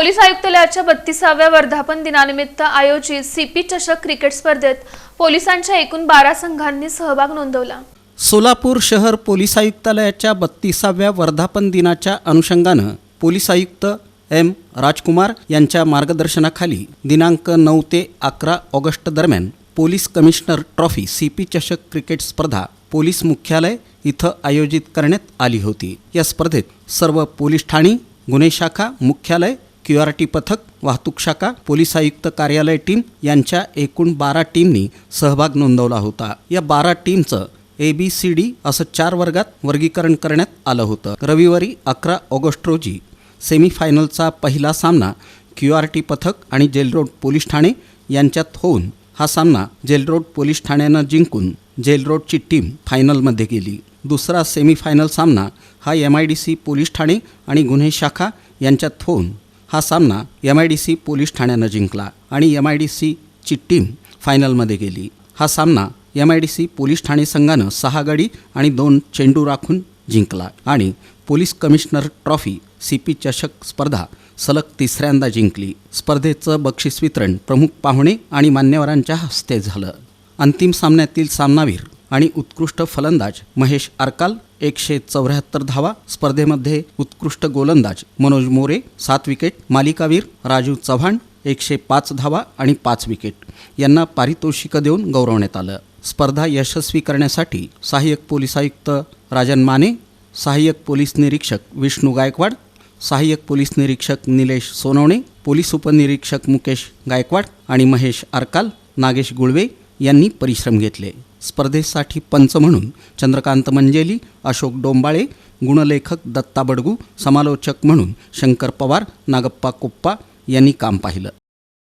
Police आयुक्तालयाच्या बत्तीसाव्या वर्धापन दिनानिमित्त आयोजित सीपी चषक क्रिकेट स्पर्धेत पोलिसांच्या एकूण बारा संघांनी सहभाग नोंदवला. सोलापूर शहर पोलीस आयुक्तालयाच्या बत्तीसाव्या वर्धापन दिनाच्या अनुषंगानं पोलीस आयुक्त एम राजकुमार यांच्या मार्गदर्शनाखाली दिनांक नऊ ते अकरा ऑगस्ट दरम्यान police commissioner trophy C P चषक क्रिकेट स्पर्धा पोलीस मुख्यालय इथं आयोजित करण्यात आली होती. या स्पर्धेत सर्व पोलीस ठाणी गुन्हे शाखा मुख्यालय क्यू आर टी पथक वाहतूक शाखा पोलीस आयुक्त कार्यालय टीम यांच्या एकूण बारा टीमनी सहभाग नोंदवला होता. या बारा टीमचं ए बी सी डी असं चार वर्गात वर्गीकरण करण्यात आलं होतं. रविवारी अकरा ऑगस्ट रोजी सेमीफायनलचा पहिला सामना क्यू आर टी पथक आणि जेलरोड पोलीस ठाणे यांच्यात होऊन हा सामना जेलरोड पोलीस ठाण्यानं जिंकून जेलरोडची टीम फायनलमध्ये गेली. दुसरा सेमीफायनल सामना हा M I D C police Thane आणि गुन्हे शाखा यांच्यात होऊन हा सामना M I D C police ठाण्यानं जिंकला आणि एम आय डी सीची टीम फायनलमध्ये गेली. हा सामना M I D C police Thane संघानं सहा गडी आणि दोन चेंडू राखून जिंकला आणि police commissioner trophy C P चषक स्पर्धा सलग तिसऱ्यांदा जिंकली. स्पर्धेचं बक्षीस वितरण प्रमुख पाहुणे आणि मान्यवरांच्या हस्ते झालं. अंतिम सामन्यातील सामनावीर आणि उत्कृष्ट फलंदाज महेश आरकाल एकशे चौऱ्याहत्तर धावा स्पर्धेमध्ये उत्कृष्ट गोलंदाज. मनोज मोरे सात विकेट. मालिकावीर राजू चव्हाण एकशे पाच धावा आणि पाच विकेट. यांना पारितोषिकं देऊन गौरवण्यात आलं. स्पर्धा यशस्वी करण्यासाठी सहाय्यक पोलीस आयुक्त राजन माने सहाय्यक पोलीस निरीक्षक विष्णू गायकवाड सहाय्यक पोलीस निरीक्षक निलेश सोनवणे पोलीस उपनिरीक्षक मुकेश गायकवाड आणि महेश आरकाल नागेश गुळवे यांनी परिश्रम घेतले. स्पर्धेसाठी पंच म्हणून चंद्रकांत मंजेली अशोक डोंबाळे गुणलेखक दत्ता बडगू समालोचक म्हणून शंकर पवार नागप्पा कोप्पा यांनी काम पाहिलं.